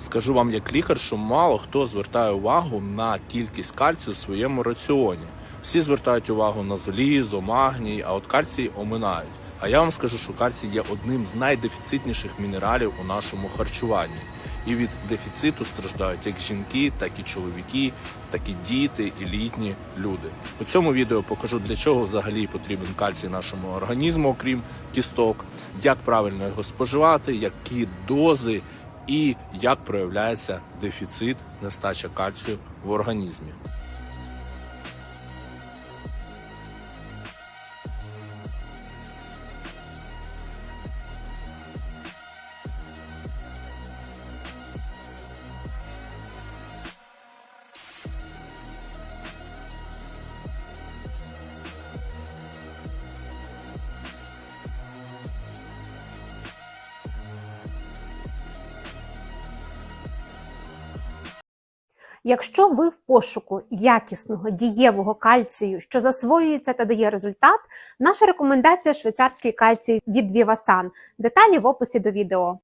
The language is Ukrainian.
Скажу вам як лікар, що мало хто звертає увагу на кількість кальцію у своєму раціоні. Всі звертають увагу на залізо, магній, а от кальцій оминають. А я вам скажу, що кальцій є одним з найдефіцитніших мінералів у нашому харчуванні. І від дефіциту страждають як жінки, так і чоловіки, так і діти, і літні люди. У цьому відео покажу для чого взагалі потрібен кальцій нашому організму, окрім кісток, як правильно його споживати, які дози і як проявляється дефіцит нестача кальцію в організмі. Якщо ви в пошуку якісного дієвого кальцію, що засвоюється та дає результат, наша рекомендація швейцарський кальцій від Vivasan. Деталі в описі до відео.